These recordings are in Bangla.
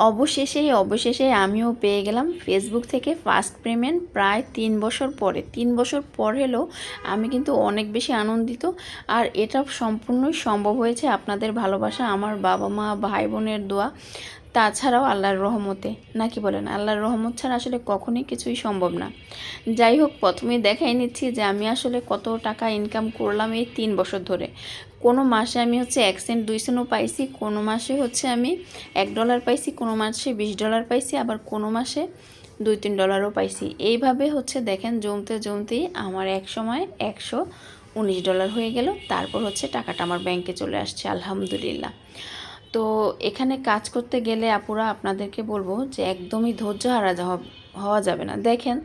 অবশেষে অবশেষে আমিও পেয়ে গেলাম ফেসবুক থেকে ফার্স্ট পেমেন্ট প্রায় তিন বছর পরে। তিন বছর পর হলেও আমি কিন্তু অনেক বেশি আনন্দিত। আর এটা সম্পূর্ণই সম্ভব হয়েছে আপনাদের ভালোবাসা, আমার বাবা মা ভাই বোনের দোয়া, তাছাড়াও আল্লাহর রহমতে। নাকি বলেন? আল্লাহর রহমত ছাড়া আসলে কখনোই কিছুই সম্ভব না। যাই হোক, প্রথমেই দেখাই নিচ্ছি যে আমি আসলে কত টাকা ইনকাম করলাম এই তিন বছর ধরে। কোনো মাসে আমি হচ্ছে এক সেন্ট, দুই সেন্টও পাইছি, কোনো মাসে হচ্ছে আমি এক ডলার পাইছি, কোনো মাসে বিশ ডলার পাইছি, আবার কোনো মাসে দুই, তিন ডলারও পাইছি। এইভাবে হচ্ছে দেখেন জমতে জমতেই আমার এক সময় একশো উনিশ ডলার হয়ে গেল, তারপর হচ্ছে টাকাটা আমার ব্যাংকে চলে আসছে, আলহামদুলিল্লাহ। তো এখানে কাজ করতে গেলে আপুরা আপনাদেরকে বলব যে একদমই ধৈর্য হারা হওয়া যাবে না। দেখেন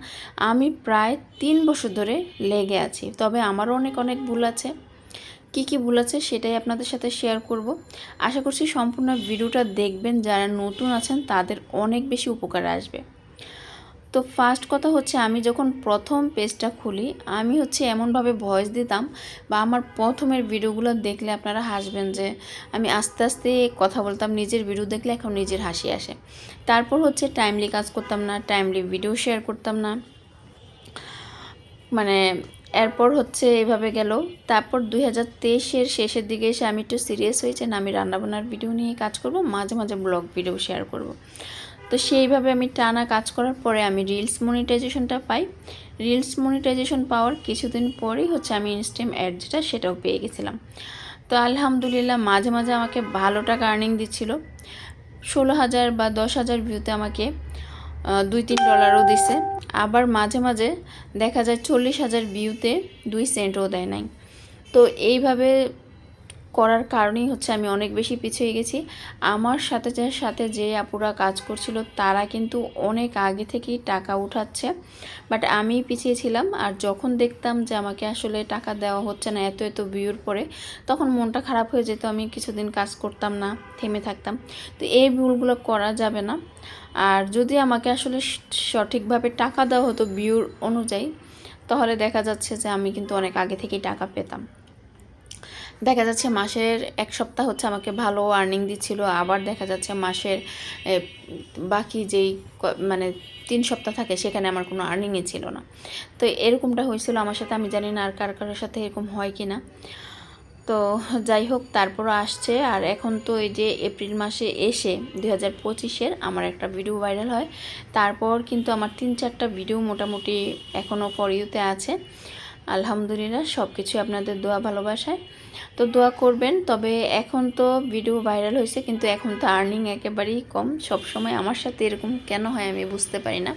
আমি প্রায় তিন বছর ধরে লেগে আছি, তবে আমারও অনেক অনেক ভুল আছে। কি কি ভুল আছে সেটাই আপনাদের সাথে শেয়ার করব। আশা করছি সম্পূর্ণ ভিডিওটা দেখবেন, যারা নতুন আছেন তাদের অনেক বেশি উপকার আসবে। তো ফার্স্ট কথা হচ্ছে আমি যখন প্রথম পেজটা খুলি, আমি হচ্ছে এমনভাবে ভয়েস দিতাম বা আমার প্রথমের ভিডিওগুলো দেখলে আপনারা হাসবেন যে, আমি আস্তে আস্তে কথা বলতাম, নিজের ভিডিও দেখলে এখন নিজের হাসি আসে। তারপর হচ্ছে টাইমলি কাজ করতাম না টাইমলি ভিডিও শেয়ার করতাম না। মানে এরপর হচ্ছে এভাবে গেল। তারপর দুই হাজার তেইশের শেষের দিকে এসে আমি একটু সিরিয়াস হয়েছে না আমি রান্নাবান্নার ভিডিও নিয়ে কাজ করব, মাঝে মাঝে ব্লগ ভিডিও শেয়ার করব। তো সেইভাবে আমি টানা কাজ করার পরে আমি রিলস মনিটাইজেশনটা পাই। রিলস মনিটাইজেশন পাওয়ার কিছুদিন পরেই হচ্ছে আমি ইনস্টেম অ্যাড যেটা, সেটাও পেয়ে গেছিলাম। তো আলহামদুলিল্লাহ মাঝে মাঝে আমাকে ভালো টাকা আর্নিং দিচ্ছিল। ষোলো হাজার বা দশ হাজার ভিউতে আমাকে। দুই তিন ডলারও দিছে। আবার মাঝে মাঝে দেখা যায় চল্লিশ হাজার ভিউতে দুই সেন্টও দেয় নাই। তো এইভাবে করার কারণেই হচ্ছে আমি অনেক বেশি পিছিয়ে গেছি। আমার সাথে যে সাথে যে আপুরা কাজ করছিল, তারা কিন্তু অনেক আগে থেকেই টাকা উঠাচ্ছে। বাট আমি পিছিয়ে ছিলাম আর যখন দেখতাম যে আমাকে আসলে টাকা দেওয়া হচ্ছে না এত এত ভিউর পরে, তখন মনটা খারাপ হয়ে যেত, আমি কিছুদিন কাজ করতাম না, থেমে থাকতাম। তো এই ভুলগুলো করা যাবে না। আর যদি আমাকে আসলে সঠিকভাবে টাকা দেওয়া হতো ভিউর অনুযায়ী, তাহলে দেখা যাচ্ছে যে আমি কিন্তু অনেক আগে থেকেই টাকা পেতাম। দেখা যাচ্ছে মাসের এক সপ্তাহ হচ্ছে আমাকে ভালো আর্নিং দিচ্ছিল, আবার দেখা যাচ্ছে মাসের বাকি যেই মানে তিন সপ্তাহ থাকে সেখানে আমার কোনো আর্নিংই ছিল না। তো এরকমটা হয়েছিল আমার সাথে, আমি জানি না আর কার কারোর সাথে এরকম হয় কি না তো যাই হোক, তারপরও আসছে, আর এখন তো এই যে এপ্রিল মাসে এসে দু হাজার পঁচিশের আমার একটা ভিডিও ভাইরাল হয়। তারপর কিন্তু আমার তিন চারটা ভিডিও মোটামুটি এখনও ফর ইউতে আছে। আলহামদুলিল্লাহ সব কিছুই আপনাদের দোয়া ভালোবাসায়। তো দোয়া করবেন, তবে এখন তো ভিডিও ভাইরাল হয়েছে, কিন্তু এখন তো আর্নিং একেবারেই কম। সব সময় আমার সাথে এরকম কেন হয় আমি বুঝতে পারি না।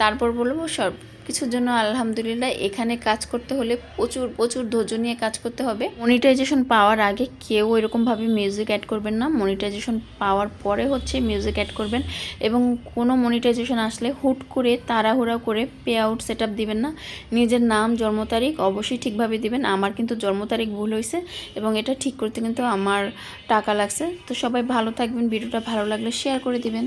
তারপর বলব সব কিছুর জন্য আলহামদুলিল্লাহ এখানে কাজ করতে হলে প্রচুর প্রচুর ধৈর্য নিয়ে কাজ করতে হবে। মনিটাইজেশন পাওয়ার আগে কেউ এরকমভাবে মিউজিক অ্যাড করবেন না। মনিটাইজেশন পাওয়ার পরে হচ্ছে মিউজিক অ্যাড করবেন এবং কোনো মনিটাইজেশন আসলে হুট করে, তাড়াহুড়া করে পে আউট সেট আপ দিবেন না। নিজের নাম, জন্ম তারিখ অবশ্যই ঠিকভাবে দিবেন। আমার কিন্তু জন্ম তারিখ ভুল হয়েছে এবং এটা ঠিক করতে কিন্তু আমার টাকা লাগছে। তো সবাই ভালো থাকবেন। ভিডিওটা ভালো লাগলে শেয়ার করে দিবেন।